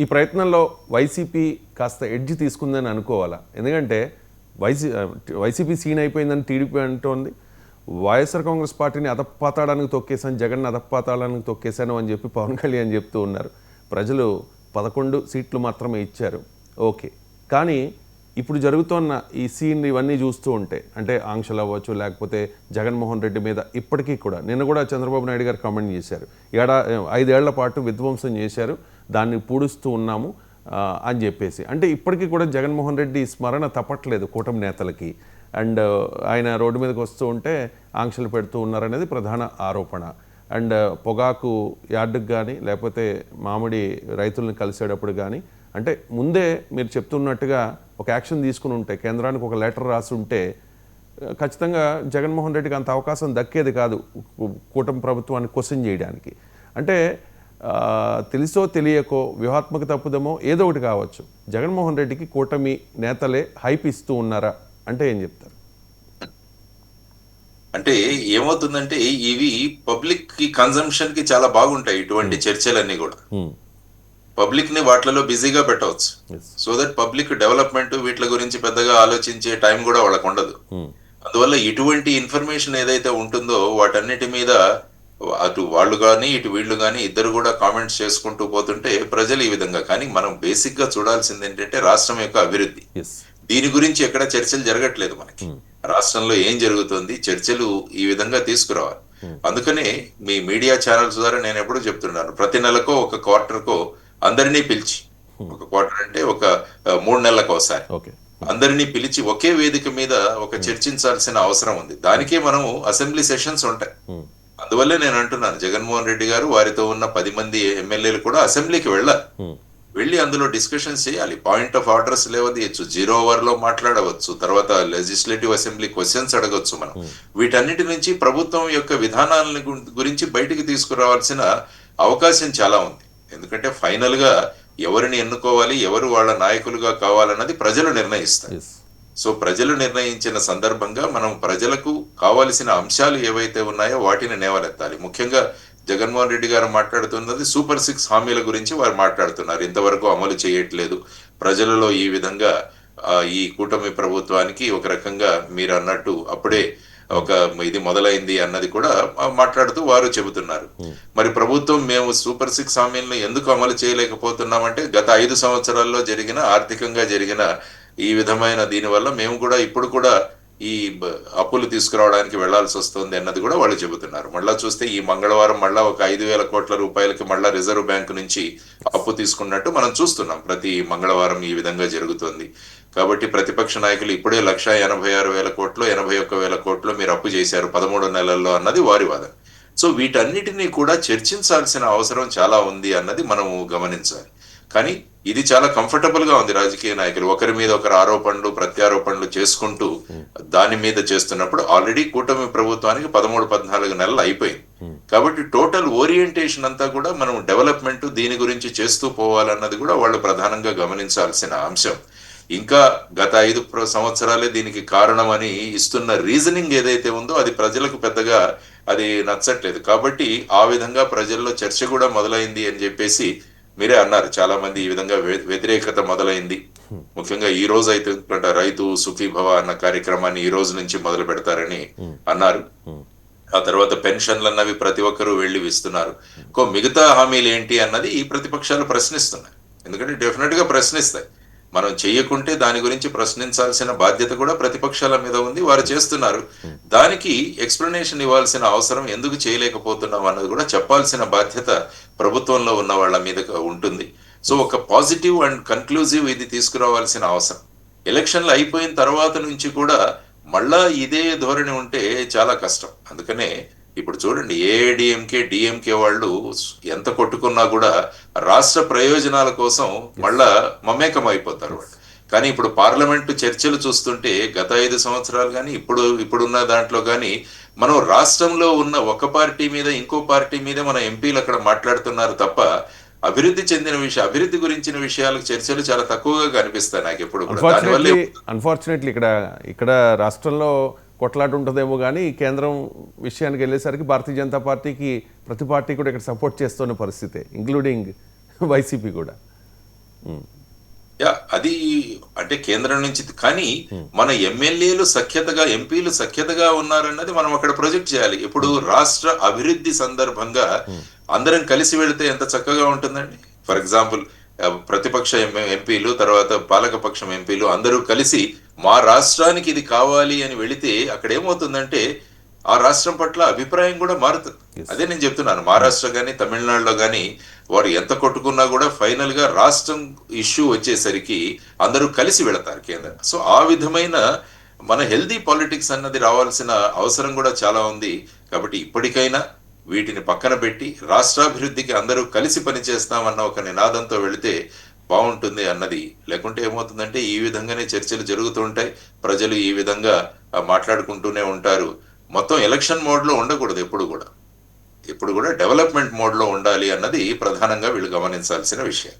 ఈ ప్రయత్నంలో వైసీపీ కాస్త ఎడ్జ్ తీసుకుందని అనుకోవాలా? ఎందుకంటే వైసీ వైసీపీ సీన్ అయిపోయిందని టీడీపీ అంటోంది. వైఎస్ఆర్ కాంగ్రెస్ పార్టీని అధపాతాడానికి తొక్కేశాను జగన్ అధపాతాడానికి తొక్కేశాను అని చెప్పి పవన్ కళ్యాణ్ చెప్తూ ఉన్నారు. ప్రజలు పదకొండు సీట్లు మాత్రమే ఇచ్చారు. ఓకే. కానీ ఇప్పుడు జరుగుతున్న ఈ సీన్ ఇవన్నీ చూస్తూ ఉంటే అంటే ఆంక్షలు అవ్వచ్చు లేకపోతే జగన్మోహన్ రెడ్డి మీద ఇప్పటికీ కూడా నిన్న కూడా చంద్రబాబు నాయుడు గారు కామెంట్ చేశారు. ఏడా ఐదేళ్ళ పాటు విధ్వంసం చేశారు. దాన్ని పూడుస్తూ ఉన్నాము అని చెప్పేసి. అంటే ఇప్పటికీ కూడా జగన్మోహన్ రెడ్డి స్మరణ తప్పట్లేదు కూటమి నేతలకి. అండ్ ఆయన రోడ్డు మీదకి వస్తూ ఉంటే ఆంక్షలు పెడుతూ ఉన్నారనేది ప్రధాన ఆరోపణ. అండ్ పొగాకు యార్డుకు కానీ లేకపోతే మామిడి రైతులను కలిసేటప్పుడు కానీ అంటే ముందే మీరు చెప్తున్నట్టుగా ఒక యాక్షన్ తీసుకుని ఉంటే కేంద్రానికి ఒక లెటర్ రాసి ఉంటే ఖచ్చితంగా జగన్మోహన్ రెడ్డికి అంత అవకాశం దక్కేది కాదు కూటమి ప్రభుత్వాన్ని క్వశ్చన్ చేయడానికి. అంటే తెలుసో తెలియకో వ్యూహాత్మక తప్పుదమో ఏదో ఒకటి కావచ్చు జగన్మోహన్ రెడ్డికి కూటమి నేతలే హైప్ ఇస్తూ ఉన్నారా అంటే ఏం చెప్తారు అంటే ఏమవుతుందంటే ఇవి పబ్లిక్కి కన్జంప్షన్కి చాలా బాగుంటాయి ఇటువంటి చర్చలన్నీ కూడా Hmm. పబ్లిక్ని వాటిలలో బిజీగా పెట్టవచ్చు. సో దట్ పబ్లిక్ డెవలప్మెంట్ వీటి గురించి పెద్దగా ఆలోచించే టైం కూడా వాళ్ళకు ఉండదు Hmm. అందువల్ల ఇటువంటి ఇన్ఫర్మేషన్ ఏదైతే ఉంటుందో వాటన్నిటి మీద అటు వాళ్ళు కానీ ఇటు వీళ్ళు కానీ ఇద్దరు కూడా కామెంట్స్ చేసుకుంటూ పోతుంటే ప్రజలు ఈ విధంగా. కానీ మనం బేసిక్గా చూడాల్సింది ఏంటంటే రాష్ట్రం యొక్క అభివృద్ధి. దీని గురించి ఎక్కడ చర్చలు జరగట్లేదు మనకి. రాష్ట్రంలో ఏం జరుగుతుంది చర్చలు ఈ విధంగా తీసుకురావాలి. అందుకనే మీ మీడియా ఛానల్స్ ద్వారా నేను ఎప్పుడు చెప్తున్నాను ప్రతి నెలకో ఒక క్వార్టర్కో అందరినీ పిలిచి ఒక క్వార్టర్ అంటే ఒక మూడు నెలలకు ఒకసారి. అందరినీ పిలిచి ఒకే వేదిక మీద ఒక చర్చించాల్సిన అవసరం ఉంది. దానికే మనం అసెంబ్లీ సెషన్స్ ఉంటాయి. అందువల్లే నేను అంటున్నాను జగన్మోహన్ రెడ్డి గారు వారితో ఉన్న పది మంది ఎమ్మెల్యేలు కూడా అసెంబ్లీకి వెళ్ళాలి. వెళ్ళి అందులో డిస్కషన్స్ చేయాలి. పాయింట్ ఆఫ్ ఆర్డర్స్ లేవదీయచ్చు జీరో ఓవర్లో మాట్లాడవచ్చు తర్వాత లెజిస్లేటివ్ అసెంబ్లీ క్వశ్చన్స్ అడగొచ్చు మనం. వీటన్నిటి నుంచి ప్రభుత్వం యొక్క విధానాలను గురించి బయటికి తీసుకురావాల్సిన అవకాశం చాలా ఉంది. ఎందుకంటే ఫైనల్గా ఎవరిని ఎన్నుకోవాలి ఎవరు వాళ్ళ నాయకులుగా కావాలన్నది ప్రజలు నిర్ణయిస్తారు. సో ప్రజలు నిర్ణయించిన సందర్భంగా మనం ప్రజలకు కావలసిన అంశాలు ఏవైతే ఉన్నాయో వాటిని నేవలెత్తాలి. ముఖ్యంగా జగన్మోహన్ రెడ్డి గారు మాట్లాడుతున్నది సూపర్ సిక్స్ హామీల గురించి వారు మాట్లాడుతున్నారు. ఇంతవరకు అమలు చేయట్లేదు. ప్రజలలో ఈ విధంగా ఈ కూటమి ప్రభుత్వానికి ఒక రకంగా మీరు అన్నట్టు అప్పుడే ఒక ఇది మొదలైంది అన్నది కూడా మాట్లాడుతూ వారు చెబుతున్నారు. మరి ప్రభుత్వం మేము సూపర్ సిక్స్ హామీలను ఎందుకు అమలు చేయలేకపోతున్నామంటే గత ఐదు సంవత్సరాల్లో జరిగిన ఆర్థికంగా జరిగిన ఈ విధమైన దీనివల్ల మేము కూడా ఇప్పుడు కూడా ఈ బ- అప్పులు తీసుకురావడానికి వెళ్ళాల్సి వస్తుంది అన్నది కూడా వాళ్ళు చెబుతున్నారు. మళ్ళా చూస్తే ఈ మంగళవారం మళ్ళా ఒక ఐదు వేల కోట్ల రూపాయలకి మళ్ళా రిజర్వ్ బ్యాంక్ నుంచి అప్పు తీసుకున్నట్టు మనం చూస్తున్నాం. ప్రతి మంగళవారం ఈ విధంగా జరుగుతుంది. కాబట్టి ప్రతిపక్ష నాయకులు ఇప్పుడే లక్ష ఎనభై ఆరు వేల కోట్లు ఎనభై ఒక్క వేల కోట్లు మీరు అప్పు చేశారు పదమూడు నెలల్లో అన్నది వారి వాదన. సో వీటన్నిటినీ కూడా చర్చించాల్సిన అవసరం చాలా ఉంది అన్నది మనము గమనించాలి. కానీ ఇది చాలా కంఫర్టబుల్గా ఉంది రాజకీయ నాయకులు. ఒకరి మీద ఒకరు ఆరోపణలు ప్రత్యారోపణలు చేసుకుంటూ దాని మీద చేస్తున్నప్పుడు ఆల్రెడీ కూటమి ప్రభుత్వానికి పదమూడు పద్నాలుగు నెలలు అయిపోయింది. కాబట్టి టోటల్ ఓరియంటేషన్ అంతా కూడా మనం డెవలప్మెంట్ దీని గురించి చేస్తూ పోవాలన్నది కూడా వాళ్ళు ప్రధానంగా గమనించాల్సిన అంశం. ఇంకా గత ఐదు సంవత్సరాలే దీనికి కారణమని ఇస్తున్న రీజనింగ్ ఏదైతే ఉందో అది ప్రజలకు పెద్దగా అది నచ్చట్లేదు. కాబట్టి ఆ విధంగా ప్రజల్లో చర్చ కూడా మొదలైంది అని చెప్పేసి మీరే అన్నారు చాలా మంది ఈ విధంగా వ్యతిరేకత మొదలైంది. ముఖ్యంగా ఈ రోజు అయితే రైతు సుఖీభవ అన్న కార్యక్రమాన్ని ఈ రోజు నుంచి మొదలు పెడతారని అన్నారు. ఆ తర్వాత పెన్షన్లు అన్నవి ప్రతి ఒక్కరూ వెళ్ళి ఇస్తున్నారు కో మిగతా హామీలు ఏంటి అన్నది ఈ ప్రతిపక్షాలు ప్రశ్నిస్తున్నాయి. ఎందుకంటే డెఫినెట్గా ప్రశ్నిస్తాయి. మనం చేయకుంటే దాని గురించి ప్రశ్నించాల్సిన బాధ్యత కూడా ప్రతిపక్షాల మీద ఉంది వారు చేస్తున్నారు. దానికి ఎక్స్ప్లెనేషన్ ఇవ్వాల్సిన అవసరం ఎందుకు చేయలేకపోతున్నాం అన్నది కూడా చెప్పాల్సిన బాధ్యత ప్రభుత్వంలో ఉన్న వాళ్ళ మీద ఉంటుంది. సో ఒక పాజిటివ్ అండ్ కన్క్లూజివ్ ఇది తీసుకురావాల్సిన అవసరం. ఎలక్షన్లు అయిపోయిన తర్వాత నుంచి కూడా మళ్ళా ఇదే ధోరణి ఉంటే చాలా కష్టం. అందుకనే ఇప్పుడు చూడండి ఏఐడిఎంకే డిఎంకే వాళ్ళు ఎంత కొట్టుకున్నా కూడా రాష్ట్ర ప్రయోజనాల కోసం మళ్ళా మమేకం అయిపోతారు వాళ్ళు. కానీ ఇప్పుడు పార్లమెంటు చర్చలు చూస్తుంటే గత ఐదు సంవత్సరాలు కానీ ఇప్పుడు ఇప్పుడున్న దాంట్లో కానీ మనం రాష్ట్రంలో ఉన్న ఒక పార్టీ మీద ఇంకో పార్టీ మీద మన ఎంపీలు అక్కడ మాట్లాడుతున్నారు తప్ప అభివృద్ధి చెందిన విషయం అభివృద్ధి గురించిన విషయాలకు చర్చలు చాలా తక్కువగా కనిపిస్తాయి నాకు ఎప్పుడు అన్ఫార్చునేట్లీ ఇక్కడ ఇక్కడ రాష్ట్రంలో కొట్లాట ఉంటుందేమో కానీ కేంద్రం విషయానికి వెళ్ళేసరికి భారతీయ జనతా పార్టీకి ప్రతి పార్టీ కూడా ఇక్కడ సపోర్ట్ చేస్తున్న పరిస్థితే ఇంక్లూడింగ్ వైసీపీ కూడా. యా అది అంటే కేంద్రం నుంచి కానీ మన ఎమ్మెల్యేలు సఖ్యతగా ఎంపీలు సఖ్యతగా ఉన్నారన్నది మనం అక్కడ ప్రొజెక్ట్ చేయాలి. ఇప్పుడు రాష్ట్ర అభివృద్ధి సందర్భంగా అందరం కలిసి వెళితే ఎంత చక్కగా ఉంటుందండి? ఫర్ ఎగ్జాంపుల్ ప్రతిపక్ష ఎంపీలు తర్వాత పాలకపక్షం ఎంపీలు అందరూ కలిసి మా రాష్ట్రానికి ఇది కావాలి అని వెళితే అక్కడ ఏమవుతుందంటే ఆ రాష్ట్రం పట్ల అభిప్రాయం కూడా మారుతుంది. అదే నేను చెప్తున్నాను. మహారాష్ట్ర కానీ తమిళనాడులో కానీ వారు ఎంత కొట్టుకున్నా కూడా ఫైనల్గా రాష్ట్రం ఇష్యూ వచ్చేసరికి అందరూ కలిసి వెళతారు కేంద్రం. సో ఆ విధమైన మన హెల్దీ పాలిటిక్స్ అన్నది రావాల్సిన అవసరం కూడా చాలా ఉంది. కాబట్టి ఇప్పటికైనా వీటిని పక్కన పెట్టి రాష్ట్రాభివృద్ధికి అందరూ కలిసి పనిచేస్తామన్న ఒక నినాదంతో వెళితే బాగుంటుంది అన్నది. లేకుంటే ఏమవుతుందంటే ఈ విధంగానే చర్చలు జరుగుతుంటాయి ప్రజలు ఈ విధంగా మాట్లాడుకుంటూనే ఉంటారు. మొత్తం ఎలక్షన్ మోడ్లో ఉండకూడదు ఎప్పుడు కూడా. ఎప్పుడు కూడా డెవలప్మెంట్ మోడ్లో ఉండాలి అన్నది ప్రధానంగా వీళ్ళు గమనించాల్సిన విషయం.